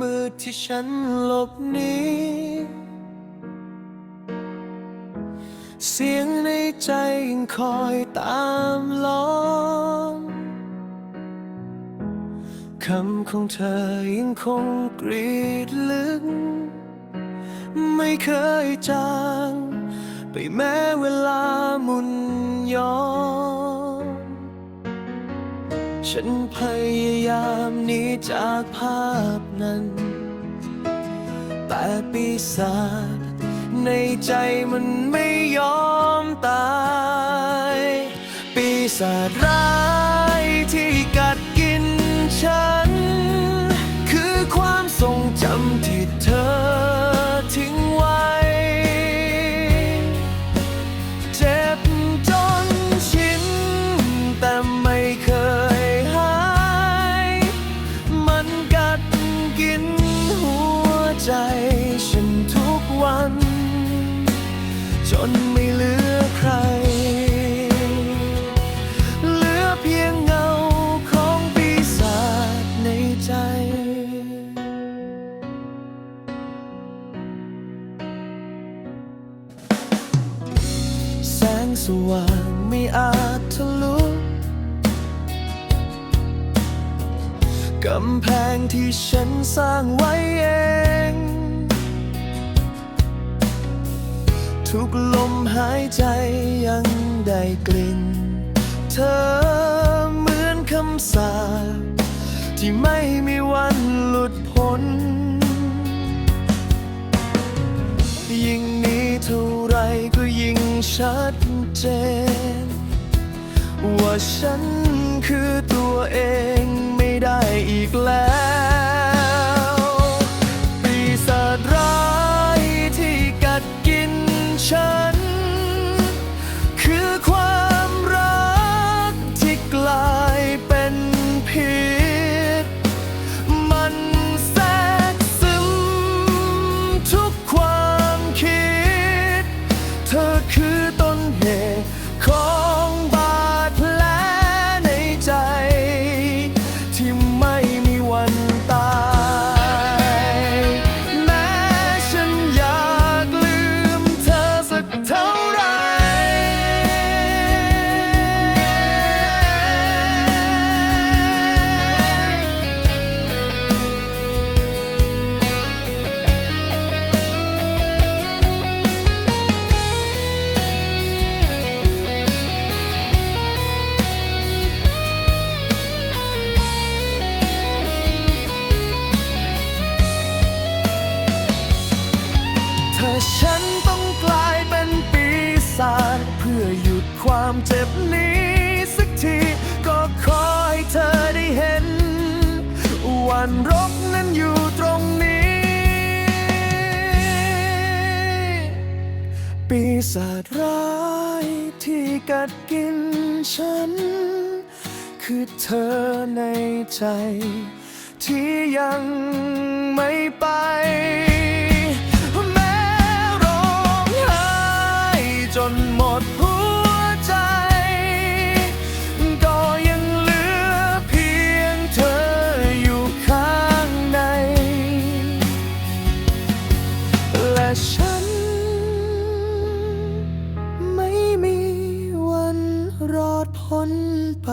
มืดที่ฉันหลบหนีเสียงในใจยังคอยตามล้อมคำของเธอยังคงกรีดลึก ไม่เคยจาง ไปแม้เวลาหมุนย้อน ฉันพยายามหนีจากภาพนั้น แต่ปีศาจในใจมันไม่ยอมตาย ปีศาจร้าย จนไม่เหลือใคร เหลือเพียงเงาของปีศาจในใจ แสงสว่างไม่อาจทะลุกำแพงที่ฉันสร้างไว้เอง ทุกลมหายใจยังได้กลิ่น เธอเหมือนคำสาปที่ไม่มีวันหลุดพ้น ยิ่งนี้เท่าไรก็ยิ่งชัดเจน ว่าฉันคือตัวเองไม่ได้อีกแล้ว วันรบนั้นอยู่ตรงนี้ ปีศาจร้ายที่กัดกินฉัน คือเธอในใจ ที่ยังไม่ไป ดพ้นไป